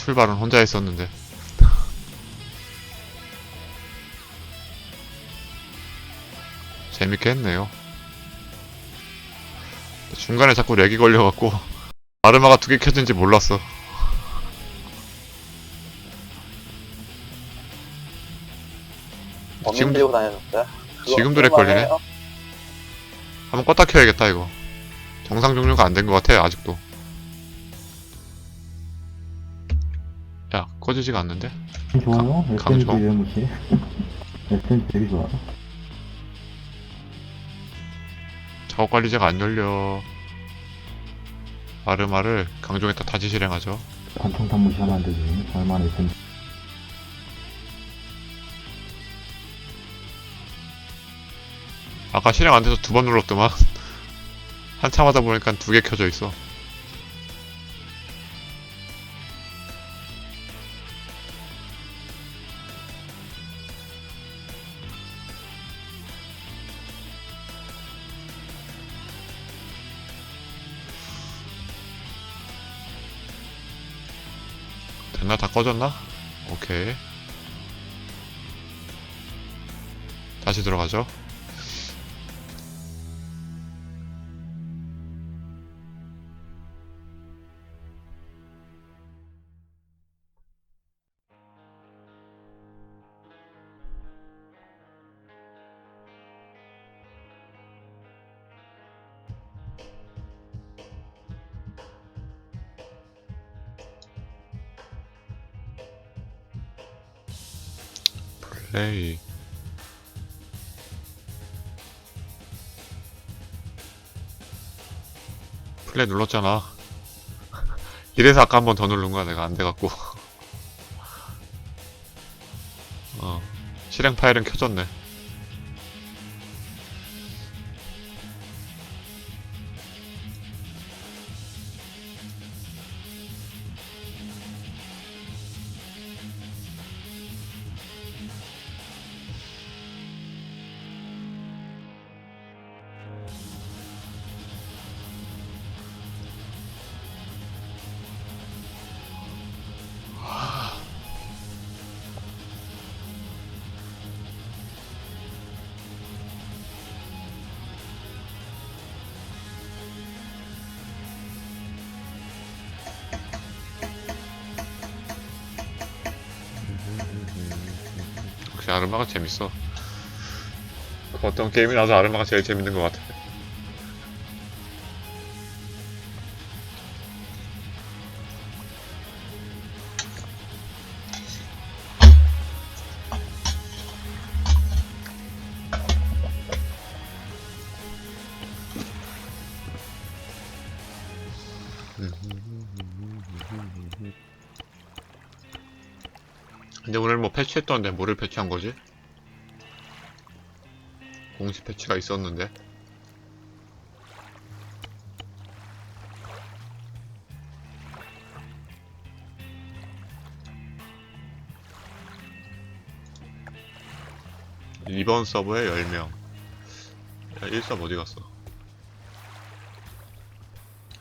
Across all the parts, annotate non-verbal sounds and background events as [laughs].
출발은 혼자 했었는데. [laughs] 재밌게 했네요. 중간에 자꾸 렉이 걸려갖고 [laughs] 아르마가 두 개 켜진지 몰랐어. 지금- 들고 다녔었어요? 그거 지금도 렉 걸리네? 한번 껐다 켜야겠다 이거. 정상 종료가 안 된 것 같아 아직도. 꺼지지가 않는데? 좋아요. 강- SNG 강정. 유무시. SNG 되게 좋아. 작업 관리자가 안 열려. 아르마를 강종에다 다시 실행하죠. 관통탄 무시하면 안 되지. 얼마나 SNG. 아까 실행 안 돼서 두 번 눌렀더만. [laughs] 한참 하다 보니까 두 개 켜져 있어. 꺼졌나? 오케이. 다시 들어가죠. 플레이. 플레이 눌렀잖아. [laughs] 이래서 아까 한 번 더 누른 거야 내가 안 돼갖고. [laughs] 어. 실행 파일은 켜졌네 아르마가 재밌어. 그 어떤 게임이 나도 아르마가 제일 재밌는 것 같아 패치했던데 뭐를 패치한 거지? 공식 패치가 있었는데 이번 서버에 10명 야 1섭 어디 갔어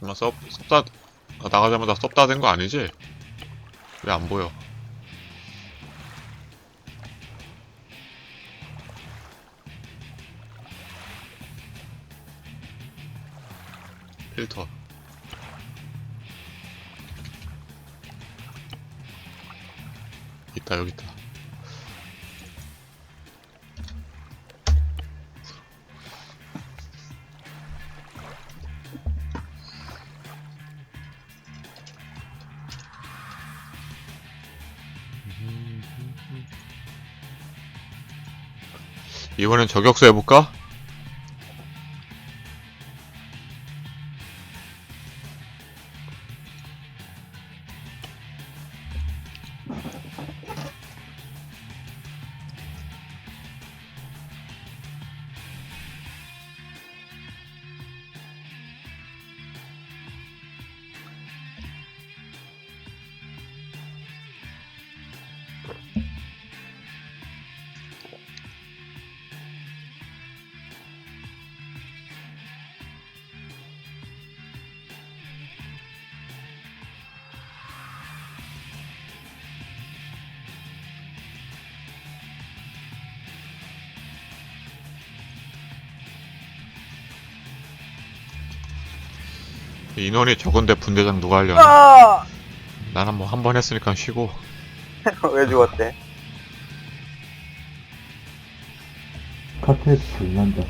아마 섭, 섭다 아, 나가자마자 섭다 된 거 아니지? 왜 안 보여 필터 있다 여기 있다 이번엔 저격수 해볼까? 인원이 적은데 분대장 누가 하려나? 아! 나는 뭐 한 번 했으니까 쉬고 [laughs] 왜 죽었대? 카트에서 불난다.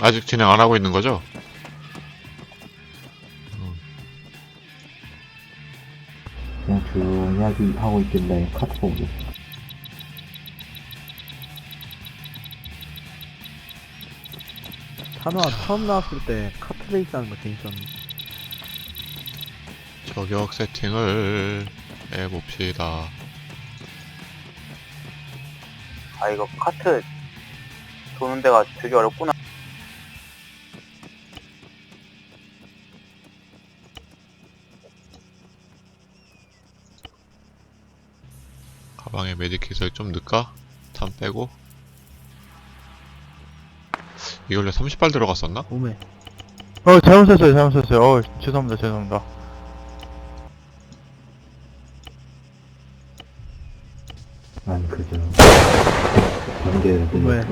아직 진행 안 하고 있는 거죠? 하고 있길래 카트 보고 있어. 탄화 처음 나왔을 때 카트레이스 하는 거 재밌었는데 저격 세팅을 해봅시다. 아 이거 카트 도는 데가 되게 어렵구나. 가방에 메디킷을 좀 넣을까? 탄 빼고. 이걸로 30발 들어갔었나? 오메. 어 잘못했어요 잘못했어요. 어 죄송합니다 죄송합니다. 난 그저 관계를 오메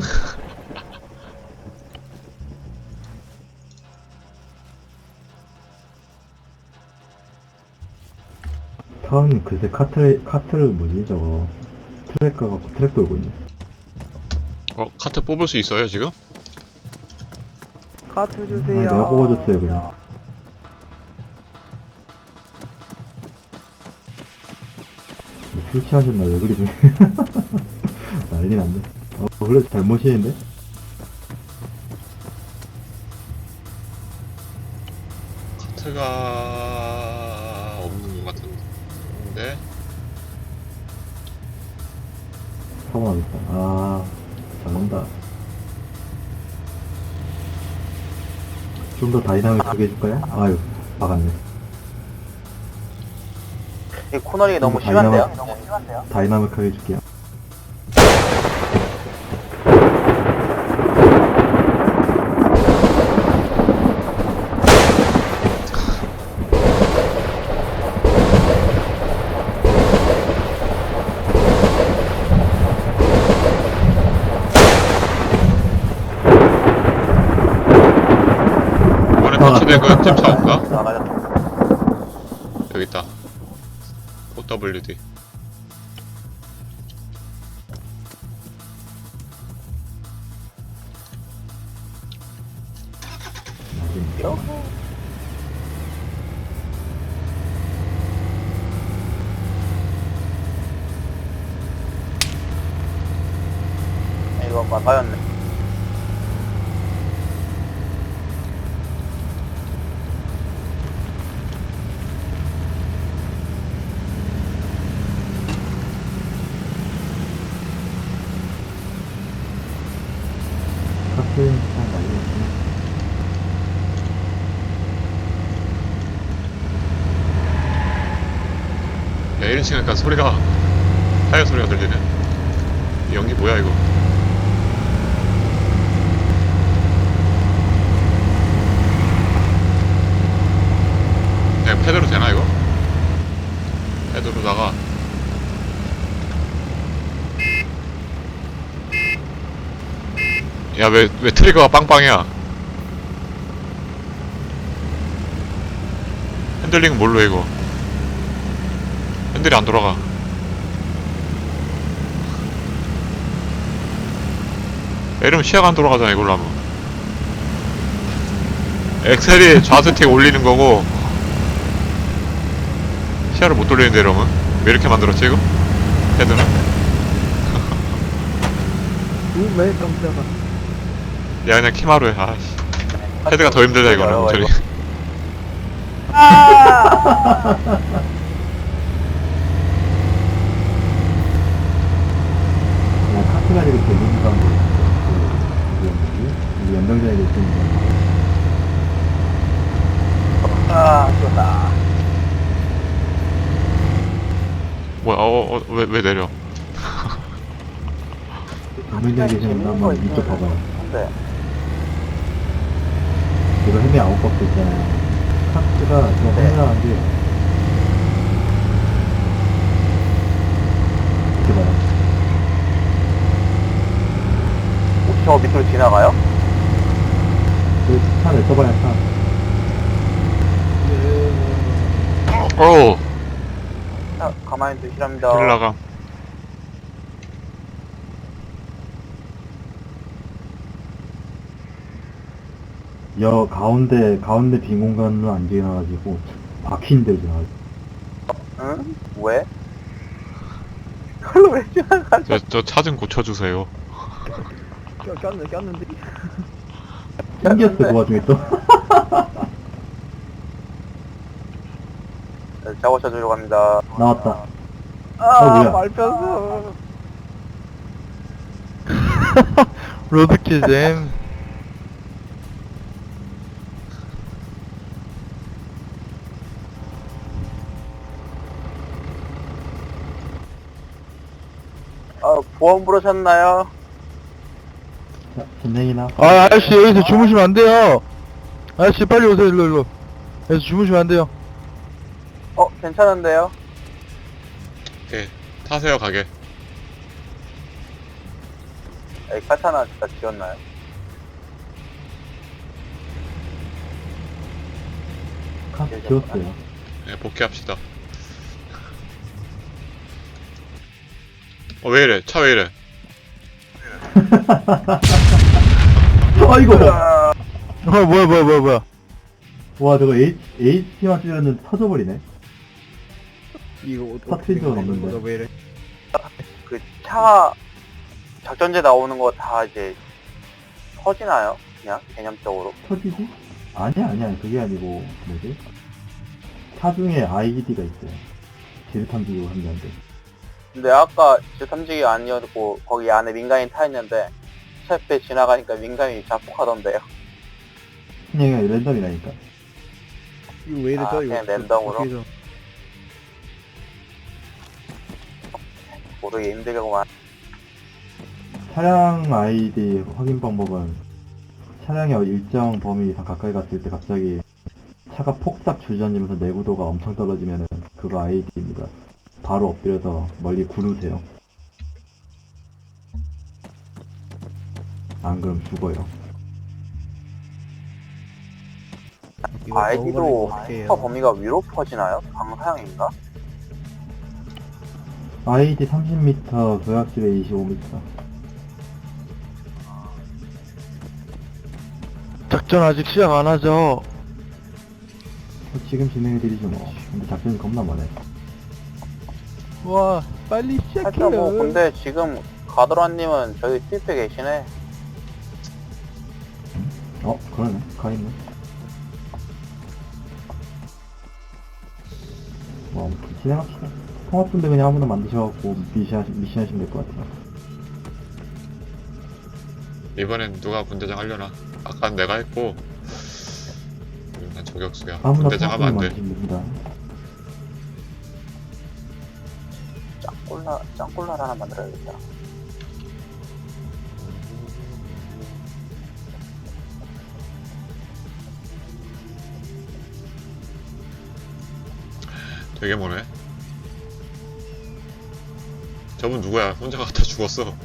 타운이 글쎄 카트를 카트를 뭐지 저거 트랙 가갖고 트랙 돌고 있네. 어? 카트 뽑을 수 있어요 지금? 카트 아, 주세요 내가 뽑아줬어요 그냥. 출시하셨나 왜 그리 [laughs] 난리 났네. 어 원래 잘못이는데? 카트가 좀 더 다이나믹하게 해줄까요? 아유, 막았네. 이 코너링이 너무 심한데요? 다이나믹하게 해줄게요. 그 찜차 없나? 아. 여기 있다 OWD 이거 마- 맞았네. 야 1인칭 하니까 소리가 타이어 소리가 들리네. 이 연기 뭐야 이거? 그냥 패드로 되나 이거? 패드로다가. 야 왜 왜 트리거가 빵빵이야? 핸들링 뭘로 해, 이거 핸들이 안 돌아가. 이러면 시야가 안 돌아가잖아, 이걸로 하면. 엑셀이 좌스틱 올리는 거고, 시야를 못 돌리는데, 이러면. 왜 이렇게 만들었지, 이거? 헤드는? 오메 깜짝아 야, 그냥 키마루 해, 아씨. 헤드가 더 힘들다, 이거는, 어려워, 저리. 이거. [laughs] 아! 그냥 카트 가지고 대기는 사람도 있고, 그, 뭐지? 우리 연병장에도 있으니까. 아, 죽었다. 뭐야, 어, 어, 왜, 왜 내려? 연병장에 계시면 한번 이쪽 봐봐요. 근데 이거 헤매 아홉 박스 있잖아요. 카트가 좀 네. 흥미한 게 이렇게 봐요. 혹시 저 밑으로 지나가요? 그 차를 써봐야 차. 오! 자, 가만히 두시랍니다. 길 나감. 여 가운데 가운데 빈 공간으로 안 지나가지고 박힌 데 지나가. 응? 왜? 그걸로 [laughs] 왜 지나가? 저, 저차 좀 고쳐주세요. 꼈, 꼈는, 꼈는데? 생겼어 그 와중에 또. [laughs] 네, 작업 쳐주러 갑니다. 나왔다. 아, 뭐야? 말 뺐어. [laughs] 로드키잼. 아, 보험 부르셨나요? 자, 진행이나. 아, 아저씨, 여기서 주무시면 안 돼요. 아저씨, 빨리 오세요, 일로, 일로. 여기서 주무시면 안 돼요. 어, 괜찮은데요? 오케이. 타세요, 가게. 에이, 카타나 진짜 지웠나요? 카트 지웠어요. 네, 복귀합시다. 어, 왜 이래? 차 왜 이래? [laughs] 아이고. 아, 어, 뭐야, 뭐야, 뭐야, 뭐야. 와 저거 H H만 찔렀는데 터져버리네. 이거 어- 적은 된 없는데. 거야, 왜 이래? 그 차, 작전제 나오는 거 다 이제 터지나요? 그냥 개념적으로. 터지지? 아니야 아니야 그게 아니고 뭐지? 차 중에 ID가 있어요. 지르탐지기로 한다는데. 근데 아까 제 탐지기 아니었고 거기 안에 민간인 타 있는데 차 옆에 지나가니까 민간인이 자폭하던데요. 그냥 랜덤이라니까. 이거 왜 이래, 아, 저 이거. 그냥 랜덤으로? 어떻게 저- 모르기 힘들겠구만. 차량 ID 확인 방법은 차량의 일정 범위 이상 가까이 갔을 때 갑자기 차가 폭삭 주저앉으면서 내구도가 엄청 떨어지면은 그거 ID입니다. 바로 엎드려서 멀리 구르세요. 안 그럼 죽어요. 이거 아이디도 어떡해요. 슈퍼 범위가 위로 퍼지나요? 방사형인가? ID 30m, 도약집에 25m. 작전 아직 시작 안 하죠. 지금 진행해드리죠 뭐. 근데 작전이 겁나 많아요. 와, 빨리 하여튼 뭐 시작해요. 근데 지금 가드라님은 저희 트립에 계시네. 어, 그러네. 가있네. 뭐, 아무튼 진행합시다. 통합분들 그냥 아무나 만드셔갖고 미션, 하시- 미션 하시면 될 것 같아요. 이번엔 누가 분대장 하려나? 아까 내가 했고, 난 저격수야. 아무나 분대장 하면 안 통합분들 돼. 만드시면 됩니다. 짱꼴라, 짱꼴라 하나 만들어야겠다. 되게 뭐네. 저분 누구야? 혼자 갔다 죽었어.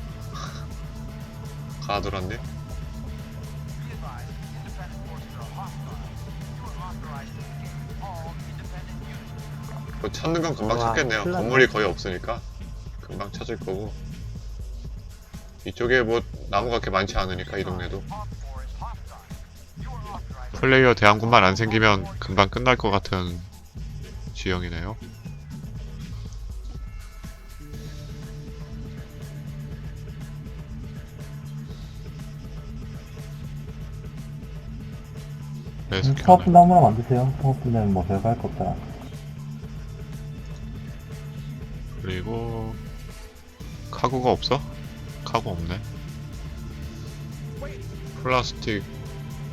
가더란데? 뭐 찾는 건 금방 와, 찾겠네요. 큰일 났네. 건물이 거의 없으니까 금방 찾을 거고. 이쪽에 뭐 나무가 그렇게 많지 않으니까 이 동네도. 플레이어 대항군만 안 생기면 금방 끝날 것 같은 지형이네요. 네, 스캐너. 통합분들 아무나 만드세요. 통합분들은 뭐 별거 할거 없잖아. 그리고 카구가 없어? 카구 없네. 플라스틱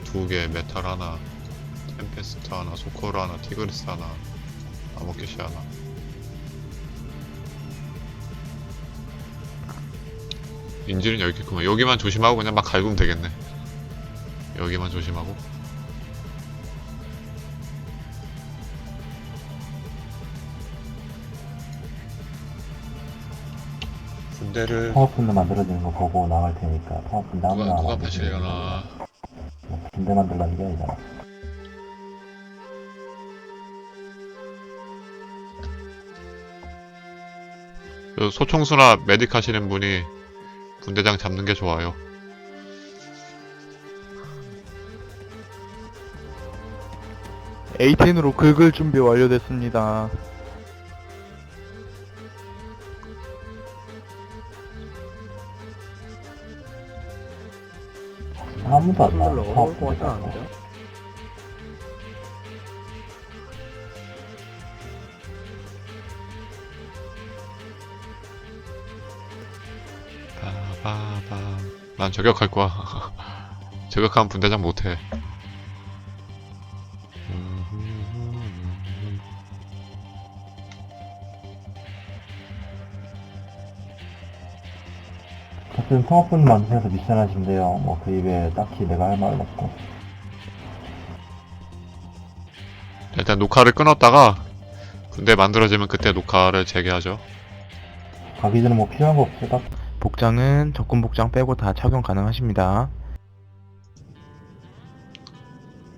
두 개, 메탈 하나, 템페스트 하나, 소코르 하나, 티그리스 하나, 아모케시 하나. 인질은 여기 있구만. 여기만 조심하고 그냥 막 갈구면 되겠네. 여기만 조심하고. 군대를 통합군대 만들어지는 거 보고 나갈 테니까 누가 아무나 누가 만들지 파실려나 뭐 군대 만들라는 게 아니잖아 그 소총수나 메딕 하시는 분이 분대장 잡는 게 좋아요. A10으로 긁을 준비 완료됐습니다. 아무도 안 나와 통합군대 같지 않은데요? 빠바바. 난 저격할 거야. [laughs] 저격하면 분대장 못해. 어쨌든 통합군대 만드셔서 미션 하시면 뭐그 입에 딱히 내가 할 말은 없고 일단 녹화를 끊었다가 군대 만들어지면 그때 녹화를 재개하죠. 가기 전에 뭐 필요한 거 없어요? 딱 복장은 적군 복장 빼고 다 착용 가능하십니다.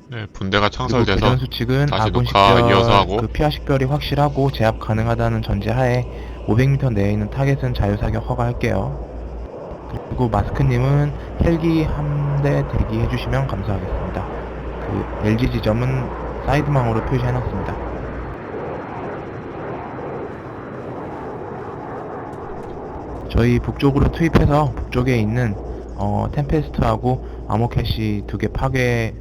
네, 분대가 그리고 창설돼서 교전 수칙은 다시 아군 녹화 식별, 이어서 하고. 그 피하 식별이 확실하고 제압 가능하다는 전제하에 500m 내에 있는 타겟은 자유 사격 허가할게요. 그리고 마스크님은 헬기 함대 대기해 주시면 감사하겠습니다. 그 LG 지점은 사이드망으로 표시해놨습니다. 저희 북쪽으로 투입해서 북쪽에 있는 어, 템페스트하고 아모캐시 두 개 파괴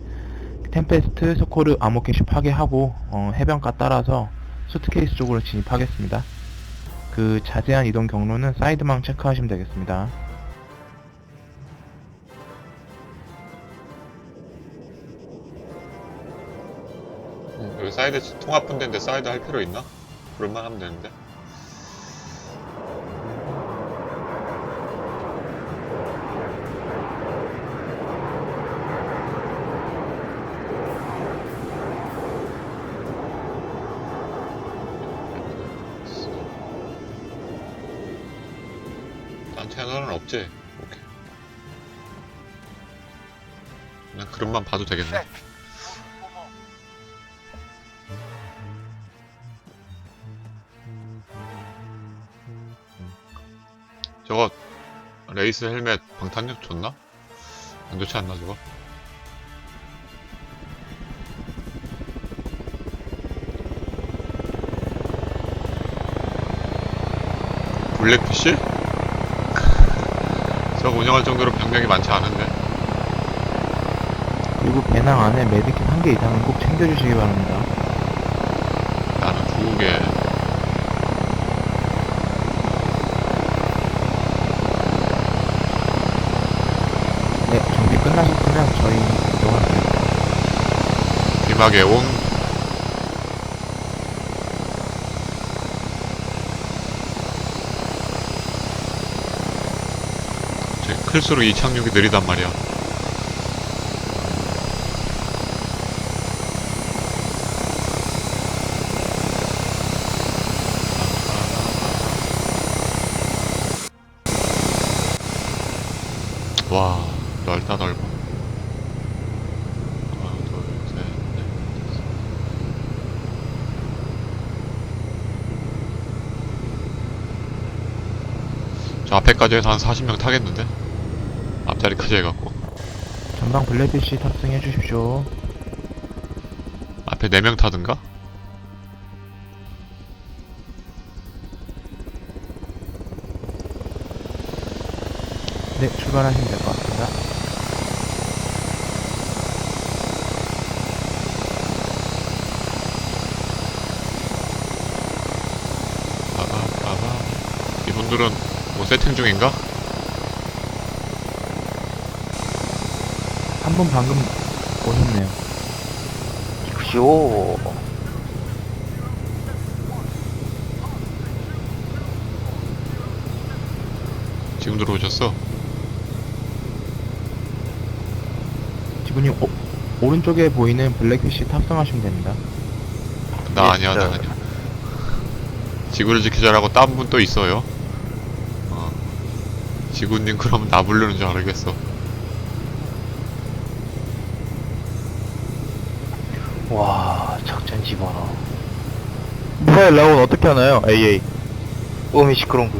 템페스트, 스코르, 아모캐시 파괴하고 어, 해변가 따라서 수트케이스 쪽으로 진입하겠습니다. 그 자세한 이동 경로는 사이드망 체크하시면 되겠습니다. 여기 사이드 통합 분대인데 사이드 할 필요 있나? 그런만 하면 되는데. 딴 채널은 없지? 오케이. 그냥 그릇만 봐도 되겠네. 레이스 헬멧 방탄력 좋나? 안 좋지 않나 저거? 블랙피쉬? [laughs] 저거 운영할 정도로 병력이 많지 않은데 그리고 배낭 안에 메디킷 한 개 이상은 꼭 챙겨주시기 바랍니다. 나는 두 개. 네, 준비 끝나셨으면 저희 이동할게요. 비막에 온제 클수록 이 착륙이 느리단 말이야 와 넓다 넓어 하나 둘셋넷 저 앞에까지 해서 한 40명 타겠는데? 앞자리까지 해갖고 전방 블랙피쉬 탑승해 주십시오. 앞에 4명 타든가? 네, 출발하시면 될 것 같습니다. 빠바빠바 이분들은 뭐 세팅 중인가? 한 분 방금 오셨네요. 쇼. 지금 들어오셨어? 지분님 오, 오른쪽에 보이는 블랙피쉬 탑승하시면 됩니다. 나 예, 아니야 나 저- 아니야 지구를 지키자라고 딴 분 또 있어요 어 지구님 그럼 나 부르는 줄 알겠어. 와 작전 집어라 미사일 나오면 어떻게 하나요? AA. 어미 시끄러운 거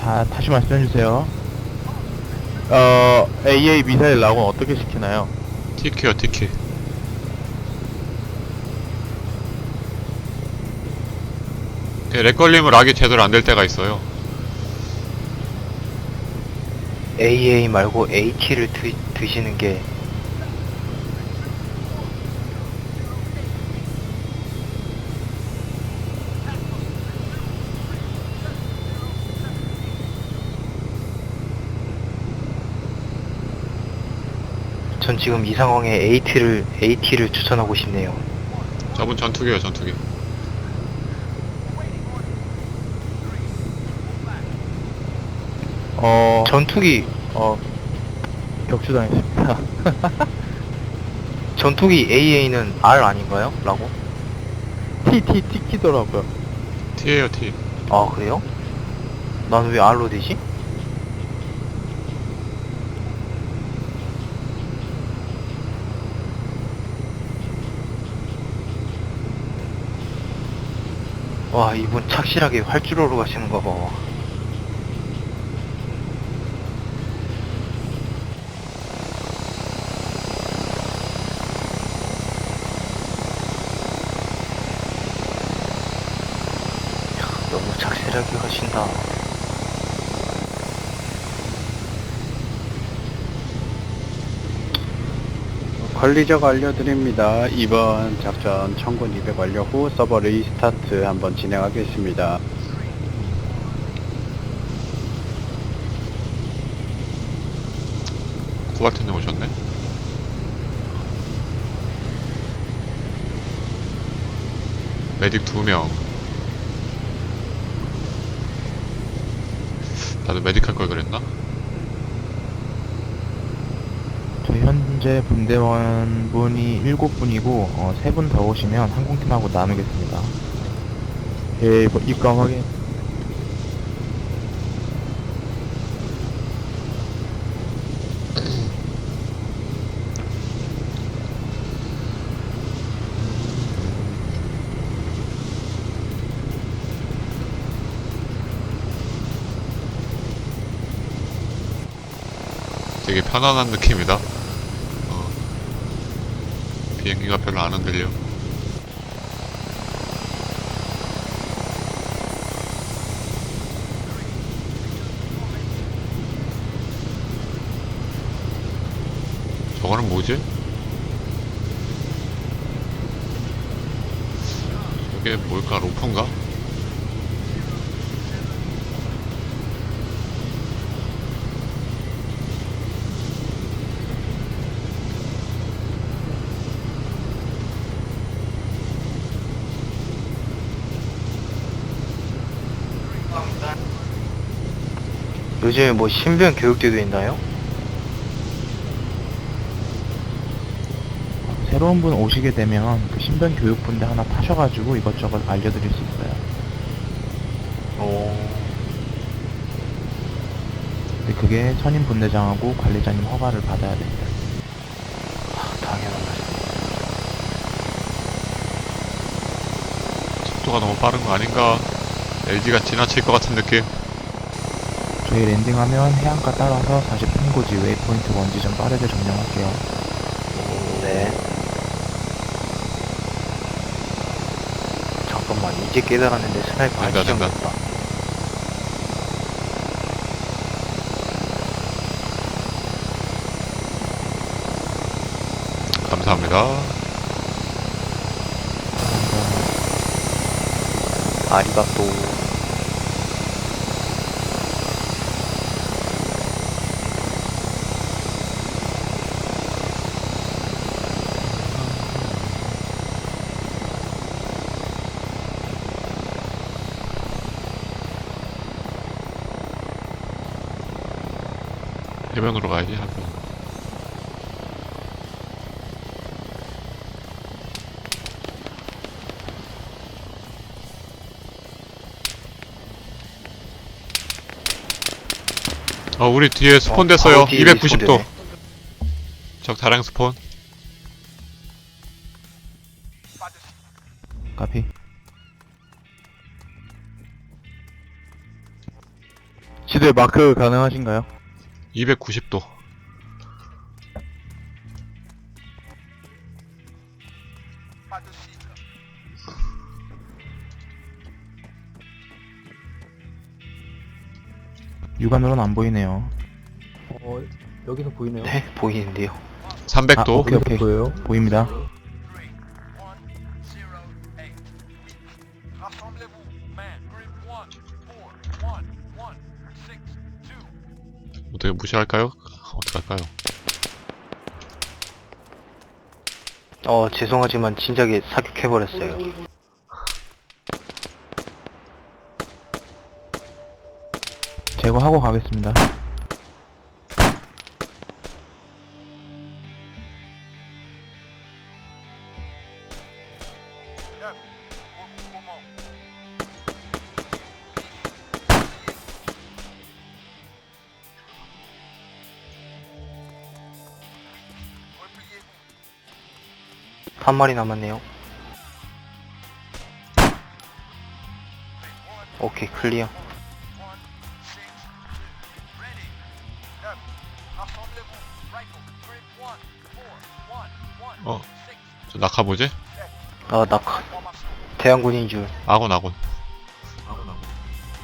다 다시 말씀해 주세요. 어, AA 미사일 나오면 어떻게 시키나요? 티키요 티키. 렉 걸리면 락이 제대로 안 될 때가 있어요. AA 말고 AT를 드, 드시는 게 전 지금 이 상황에 AT를 AT를 추천하고 싶네요. 저분 전투기예요 전투기. 어, 전투기 어, 격추당했습니다. [laughs] 전투기 AA는 R 아닌가요? 라고? T, T, T 키더라고요. T예요 T. 아 그래요? 난 왜 R로 되지? 와 이분 착실하게 활주로로 가시는 거 봐. 야, 너무 착실하게 가신다. 관리자가 알려드립니다. 이번 작전 청군 200 완료 후 서버 리스타트 한번 진행하겠습니다. 코발트님 오셨네. 메딕 두 명. 나도 메딕 할 걸 그랬나? 저희 현재 분대원 분이 7분이고 어, 3분 더 오시면 항공팀하고 나누겠습니다. 예, 뭐, 입감 확인. 되게 편안한 느낌이다. 어. 비행기가 별로 안 흔들려. 저거는 뭐지? 저게 뭘까? 로프인가? 요즘에 뭐 신변 교육제도 있나요? 새로운 분 오시게 되면 그 신변 교육분대 하나 타셔가지고 이것저것 알려드릴 수 있어요. 오. 근데 그게 선임 분대장하고 관리자님 허가를 받아야 됩니다. 당연한 말씀. 속도가 너무 빠른 거 아닌가? LG가 지나칠 것 같은 느낌? 저희 랜딩하면 해안가 따라서 43고지 웨이포인트 원지 좀 빠르게 점령할게요. 네. 잠깐만, 이제 깨달았는데 스나이퍼 한 된다, 시점 된다. 됐다. 감사합니다. 아리가또. 해변으로 가야지 해변. 어 우리 뒤에 스폰 어, 됐어요. 290도. 적 다량 스폰. 카피 지대 마크 가능하신가요? 290도 육안으로는 안 보이네요. 어, 여기서 보이네요. 네, 보이는데요. 300도 아, 오케이, 오케이. 보여요? 보입니다. 무시할까요? 어떻게 할까요? 어, 죄송하지만 진작에 사격해버렸어요. 제거하고 가겠습니다. 한 마리 남았네요. 오케이, 클리어. 어, 저 낙하 뭐지? 아, 낙하. 대항군인 줄. 아군 아군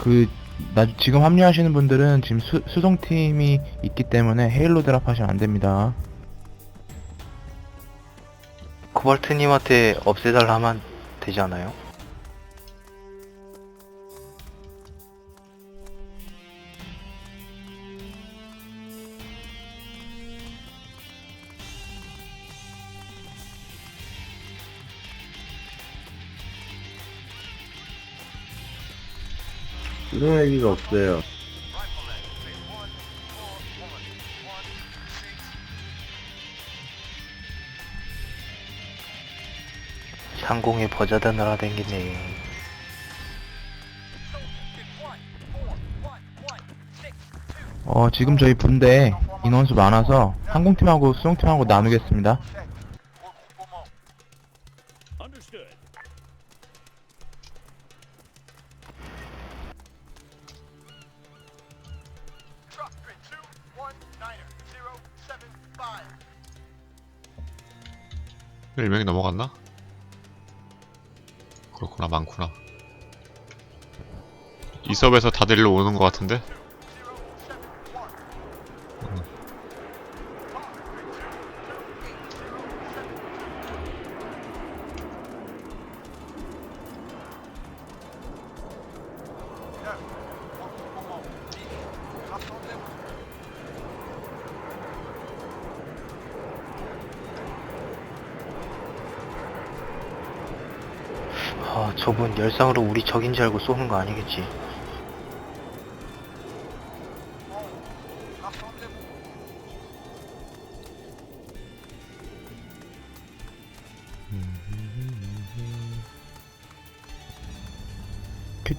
그, 나, 지금 합류하시는 분들은 지금 수, 수송팀이 있기 때문에 헤일로 드랍하시면 안 됩니다. 코발트님한테 없애달라 하면 되지 않아요? 이런 얘기가 없어요. 상공에 버자다 날아댕기네. 어, 지금 저희 분대 인원수 많아서 항공팀하고 수송팀하고 나누겠습니다. 이 섭에서 다들 일로 오는 것 같은데? 아, 저분 열상으로 우리 적인 줄 알고 쏘는 거 아니겠지?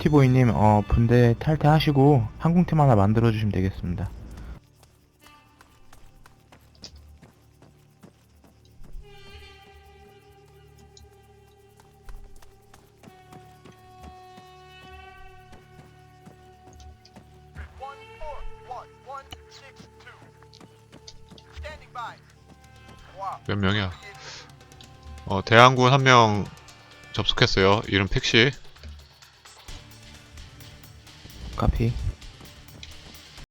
티보이님, 어, 분대 탈퇴하시고 항공팀 하나 만들어주시면 되겠습니다. 몇 명이야? 어 대항군 한 명 접속했어요 이름 픽시 카피.